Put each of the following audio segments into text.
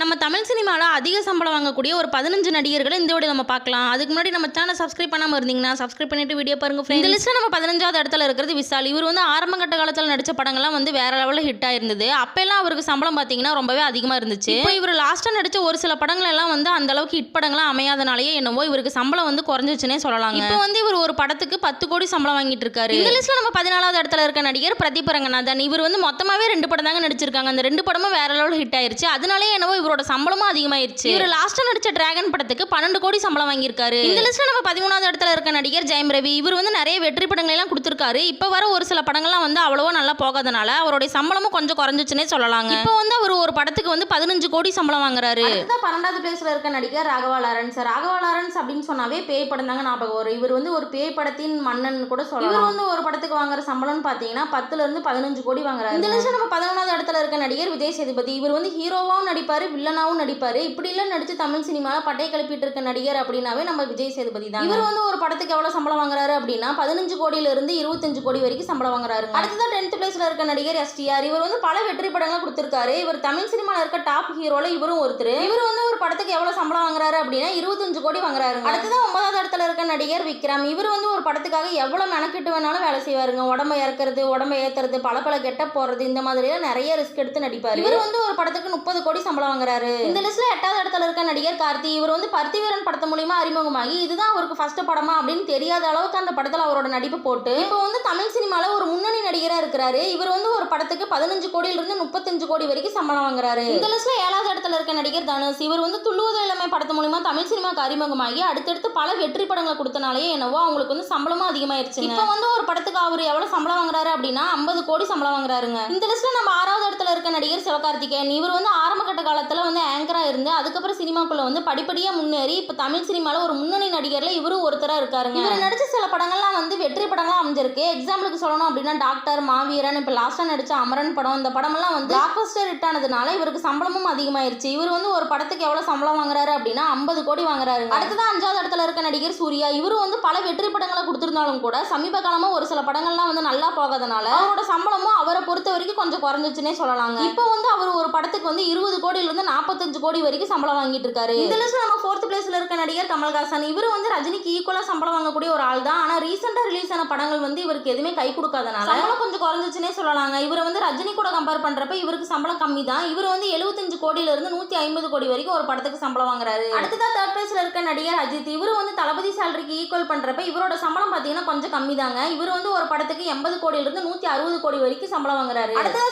நம்ம தமிழ் சினிமாவில் அதிக சம்பளம் வாங்கக்கூடிய ஒரு பதினஞ்சு நடிகர்களை இந்த வீடியோ நம்ம பார்க்கலாம். அதுக்கு முன்னாடி நம்ம சேனல் சப்ஸ்கிரைப் பண்ணாமல் இருந்தீங்கன்னா சப்ஸ்கிரைப் பண்ணிட்டு வீடியோ பாருங்க. இந்த லிஸ்ட்டில் நம்ம பதினஞ்சாவது இடத்துல இருக்கிறது விசால். இவர் வந்து ஆரம்ப கட்ட காலத்தில் நடித்த படங்கள்லாம் வந்து வேற லெவலில் ஹிட் ஆயிருந்தது. அப்பெல்லாம் அவருக்கு சம்பளம் பார்த்தீங்கன்னா ரொம்பவே அதிகமாக இருந்துச்சு. இப்போ இவர் லாஸ்ட்டாக நடித்த ஒரு சில படங்கள் எல்லாம் வந்து அந்த அளவுக்கு ஹிட் படங்களாம் அமையாதனாலேயே என்னவோ இவருக்கு சம்பளம் வந்து குறைஞ்சிச்சுனே சொல்லலாங்க. இப்போ வந்து இவர் ஒரு படத்துக்கு பத்து கோடி சம்பளம் வாங்கிட்டு இருக்காரு. இந்த லிஸ்ட்ல நம்ம பதினாலாவது இடத்துல இருக்க நடிகர் பிரதீப் ரங்கநாதன். இவர் வந்து மொத்தமாவே ரெண்டு படம் தாங்க நடிச்சிருக்காங்க. அந்த ரெண்டு படமும் வேற லெவல் ஹிட் ஆயிருச்சு. அதனாலே என்னவோ இவரோட சம்பளமும் அதிகமாயிருச்சு. இவர் லாஸ்டா நடிச்ச டிராகன் படத்துக்கு பன்னெண்டு கோடி சம்பளம் வாங்கியிருக்காரு. இந்த லிஸ்ட்ல நம்ம பதிமூணாவது இடத்துல இருக்க நடிகர் ஜெயம் ரவி இவர் வந்து நிறைய வெற்றி படங்களை எல்லாம் கொடுத்திருக்காரு. இப்போ வர ஒரு சில படங்கள்லாம் வந்து அவ்வளவா நல்லா போகாதனால அவருடைய சம்பளமும் கொஞ்சம் குறைஞ்சிச்சுனே சொல்லலாங்க. இப்போ வந்து அவர் ஒரு படத்துக்கு வந்து பதினஞ்சு கோடி சம்பளம் வாங்குறாரு. பன்னெண்டாவது பிளேஸ்ல இருக்க நடிகர் ராகவா லாரன்ஸ் ராகவா லாரன்ஸ் அப்படின்னு சொன்னாவே பேய் படம் தாங்க ஞாபகம் வரும். இவர் வந்து ஒரு பேய் படத்தின் மன்னன் கூட சொல்லலாம். இவர் வந்து ஒரு படத்துக்கு வாங்குற சம்பளம்னு பாத்தீங்கன்னா பத்துல இருந்து பதினஞ்சு கோடி வாங்குறாரு. இந்த லிஸ்ட்ல நம்ம பதினொன்றாவது இடத்துல இருக்க நடிகர் விஜய் சேதுபதி. இவர் வந்து ஹீரோவாவும் நடிப்பாரு வில்லனாவும் நடிப்பாரு. இப்படி எல்லாம் நடிச்சு தமிழ் சினிமால பட்டை கிளப்பிட்டு இருக்க நடிகர் அப்படின்னாவே நம்ம விஜய் சேதுபதி தான் இவர் வந்து ஒரு படத்துக்கு எவ்வளவு சம்பளம் வாங்குறாரு அப்படின்னா பதினஞ்சு கோடியில இருந்து இருபத்தஞ்சு கோடி வரைக்கும் சம்பளம் வாங்குறாரு. அடுத்ததான் டென்த் பிளேஸ்ல இருக்க நடிகர் எஸ்டிஆர் இவர் வந்து பல வெற்றி படங்களை கொடுத்திருக்காரு. இவர் தமிழ் சினிமால இருக்க டாப் ஹீரோல இவரும் ஒருத்தர். இவர் வந்து ஒரு படத்துக்கு எவ்வளவு சம்பளம் வாங்குறாரு அப்படின்னா இருபத்தஞ்சு கோடி வாங்குறாரு அடுத்ததான் ஒன்பதாவது இடத்துல இருக்க நடிகர் விக்ரம். இவர் வந்து ஒரு படத்துக்காக எவ்வளவு மெனக்கிட்டு வேணாலும் வேலை செய்வாருங்க. உடம்ப இறக்குறது உடம்ப ஏத்துறது பல பல கெட்ட போறது இந்த மாதிரி நிறைய ரிஸ்க் எடுத்து நடிப்பாரு. இவர் வந்து ஒரு படத்துக்கு முப்பது கோடி சம்பளம் வாங்குறாரு. இந்த லிஸ்ட்ல எட்டாவது இடத்துல இருக்க நடிகர் கார்த்தி இவர் வந்து பருத்திவீரன் படத்து மூலியமா அறிமுகமாகி இதுதான் அவருக்கு ஃபர்ஸ்ட் படமா அப்படின்னு தெரியாத அளவுக்கு அந்த படத்துல அவரோட நடிப்பு போட்டு இப்போ வந்து தமிழ் சினிமால ஒரு முன்னணி நடிகரா இருக்கிறாரு. இவர் வந்து ஒரு படத்துக்கு பதினஞ்சு கோடியில இருந்து முப்பத்தஞ்சு கோடி வரைக்கும் சம்பளம் வாங்குறாரு. இந்த லிஸ்ட்ல ஏழாவது இடத்துல இருக்க நடிகர் தனுஷ் இவர் வந்து துள்ளுவது இளமை படத்து மூலியமா தமிழ் சினிமாக்கு அறிமுகமாகி அடுத்தடுத்து பல வெற்றி படங்களை கொடுத்தனாலேயே என்னவோ அவங்களுக்கு வந்து சம்பளமும் அதிகமாயிருச்சு இப்போ வந்து ஒரு படத்துக்கு அவர் எவ்வளவு சம்பளம் வாங்குறாரு அப்படின்னா ஐம்பது கோடி சம்பளம் வாங்குறாருங்க. இந்த லிஸ்ட்ல நம்ம ஆறாவது இடத்துல இருக்க நடிகர் சிவகார்த்திகேயன் இவர் வந்து ஆரம்ப கட்ட காலத்துல வந்து ஆங்கரா இருந்து அதுக்கப்புறம் சினிமாக்குள்ள வந்து படிப்படியா முன்னேறி இப்போ தமிழ் சினிமால ஒரு முன்னணி நடிகர்ல இவரும் ஒருத்தரா இருக்காருங்க. இவர் நடிச்ச சில படங்கள்லாம் வந்து வெற்றி படங்களா அமைஞ்சிருக்கு. எக்ஸாம்பிளுக்கு சொல்லணும் அப்படின்னா டாக்டர் மாவீரன் இப்போ லாஸ்டா நடிச்ச அமரன் படம் இந்த படமெல்லாம் வந்து பிளாக்பஸ்டர் ஹிட் ஆனதுனால இவருக்கு சம்பளமும் அதிகமாயிருச்சு. இவர் வந்து ஒரு படத்துக்கு எவ்வளவு சம்பளம் வாங்குறாரு அப்படின்னா ஐம்பது கோடி வாங்குறாரு அடுத்ததான் அஞ்சாவது இடத்துல இருக்க நடிகர் சூர்யா. இவரும் வந்து பல வெற்றி படங்களை கொடுத்திருந்தாலும் கூட சமீப காலமா ஒரு சில படங்கள்லாம் வந்து நல்லா போகாதனால அவரோட சம்பளமும் அவரை பொறுத்த வரைக்கும் கொஞ்சம் குறைஞ்சிச்சுனே சொல்லலாங்க. இப்போ வந்து அவர் ஒரு படத்துக்கு வந்து இருபது கோடியில இருந்து நாற்பத்தஞ்சு கோடி வரைக்கும் சம்பளம் வாங்கிட்டு இருக்காரு. இந்த லிஸ்ட்ல நம்ம ஃபோர்த் பிளேஸ்ல இருக்க நடிகர் கமல்ஹாசன். இவர் வந்து ரஜினிக்கு ஈக்குவலா சம்பளம் வாங்கக்கூடிய ஒரு ஆள் தான். ஆனா ரீசெண்டா ரிலீஸ் ஆன படங்கள் வந்து இவருக்கு எதுவுமே கை கொடுக்காதனால சம்பளம் கொஞ்சம் குறைஞ்சிச்சுனே சொல்லலாங்க. இவர் வந்து ரஜினி கூட கம்பேர் பண்றப்ப இவருக்கு சம்பளம் கம்மி தான். இவர் வந்து எழுபத்தஞ்சு கோடியில இருந்து நூத்தி ஐம்பது கோடி வரைக்கும் ஒரு படத்துக்கு சம்பளம் வாங்குறாரு. அடுத்ததா தேர்ட் பிளேஸ்ல இருக்க நடிகர் அஜித். இவர் வந்து தளபதி சேலரிக்கு ஈக்குவல் பண்றப்ப இவரோட சம்பளம் பாத்தீங்கன்னா கொஞ்சம் கம்மி தாங்க. இவர் வந்து ஒரு படத்துக்கு எண்பது கோடியில இருந்து நூத்தி அறுபது கோடி வரைக்கும் சம்பளம் வாங்குறாரு. அடுத்ததா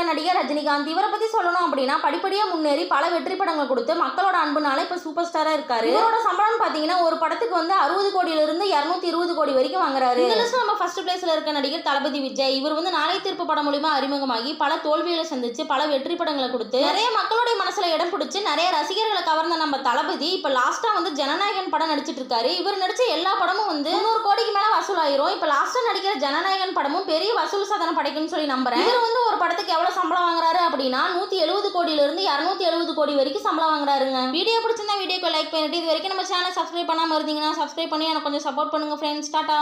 இருக்க நடிகர் ரஜினிகாந்த். இவரை பத்தி சொல்லணும் அப்படின்னா படிப்படியா முன்னேறி பல வெற்றி படங்கள் கொடுத்து மக்களோட அன்புனால இப்ப சூப்பர் ஸ்டாரா இருக்காரு. இவரோட சம்பளம் பாத்தீங்கன்னா ஒரு படத்துக்கு வந்து அறுபது கோடியில இருந்து இருநூத்தி இருபது கோடி வரைக்கும் வாங்குறாரு. இந்த நம்ம ஃபர்ஸ்ட் பிளேஸ்ல இருக்க நடிகர் தளபதி விஜய் இவர் வந்து நாளை தீர்ப்பு படம் மூலியமா அறிமுகமாகி பல தோல்விகளை சந்திச்சு பல வெற்றி படங்களை கொடுத்து நிறைய மக்களுடைய மனசுல இடம் பிடிச்சு நிறைய ரசிகர்களை கவர்ந்த நம்ம தளபதி இப்ப லாஸ்டா வந்து ஜனநாயகன் படம் நடிச்சிட்டு இருக்காரு. இவர் நடிச்ச எல்லா படமும் வந்து நூறு கோடிக்கு மேல வசூல் ஆயிரும் இப்ப லாஸ்டா நடிக்கிற ஜனநாயகன் படமும் பெரிய வசூல் சாதனை படைக்கும்னு சொல்லி நம்புறேன். இவர் வந்து ஒரு படத்துக்கு எவ்வளவு சம்பளம் வாங்குறாரு அப்படின்னா நூத்தி எழுபது கோடியில இருந்து இருநூத்தி எழுபது கோடி வரைக்கும் சம்பளம் வாங்குறாருங்க. வீடியோ பிடிச்சிருந்தா வீடியோக்கு லைக் பண்ணிட்டு இது வரைக்கும் நம்ம சேனல் சப்ஸ்கிரைப் பண்ணாம இருந்தீங்கன்னா சப்ஸ்கிரைப் பண்ணி எனக்கு கொஞ்சம் சப்போர்ட் பண்ணுங்க ஃப்ரெண்ட்ஸ் டாட்டா.